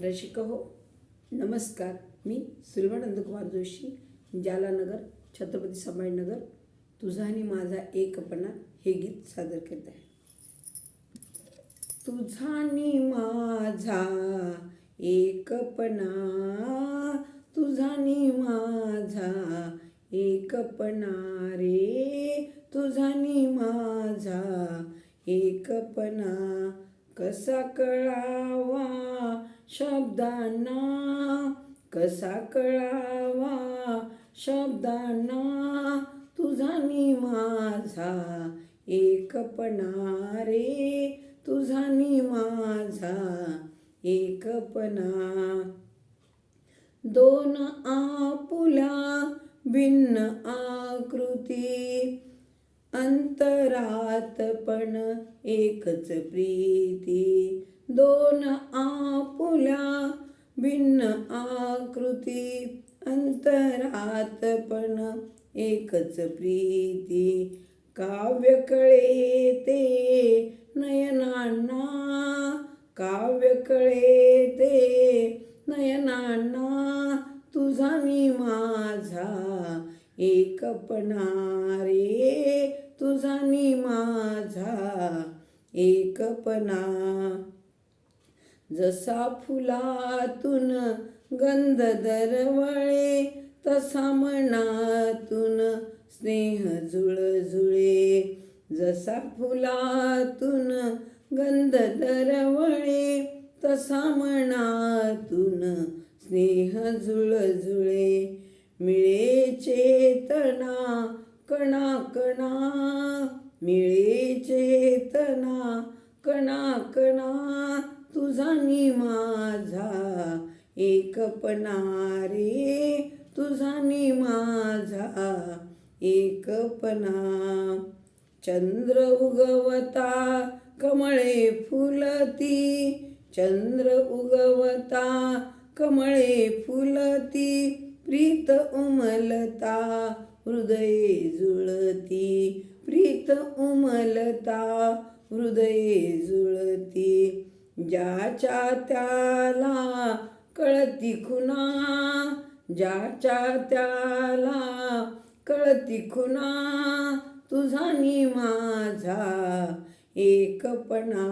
रसिक हो नमस्कार. मी सुलभानंद कुमार जोशी जालानगर छत्रपती संभाजीनगर. तुझा आणि माझा एकपणा हे गीत सादर करत आहे. तुझा आणि माझा एकपणा तुझा आणि माझा एकपणा रे. तुझा आणि माझा एकपणा कसा कळावा? शब्दांना कसा कळावा? शब्दांना तुझा आणि माझा एकपणा रे तुझा आणि माझा एकपणा. दोन आपुला भिन्न आ पण एकच प्रीती. दोन आपुल्या भिन्न आकृती. अंतरात पण एकच प्रीती. काव्य कळे ते नयनांना. काव्य कळे ते नयनांना. तुझा मी माझा एकपणा रे तुझा मी माझा एकपणा जसा फुलातून गंध दरवळे तसा मनातून स्नेह जुळजुळे. जसा फुलातून गंध दरवळे तसा मनातून स्नेह जुळजुळे. मिळे चेतना कणा कणा मिळे चेतना कणा कणा तुझा नि माझा एकपणा रे तुझा नि माझा एकपणा चंद्र उगवता कमळे फुलती चंद्र उगवता कमळे फुलती प्रीत उमलता हृदये जुळती प्रीत उमलता हृदये जुळती. ज्याच्या त्याला कळती खुना ज्याच्या त्याला कळती खुना तुझा नि माझा एकपणा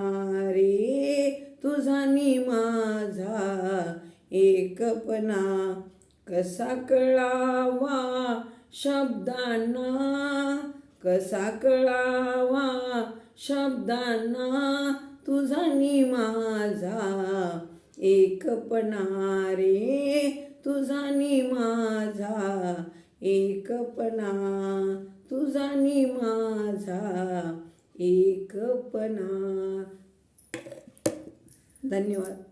रे. तुझा नि माझा एकपणा कसा कळावा? शब्दांना कसा कळावा? शब्दांना तुझा नि माझा. एकपणा रे तुझा नि माझा. एकपणा तुझा नि माझा. एकपणा धन्यवाद.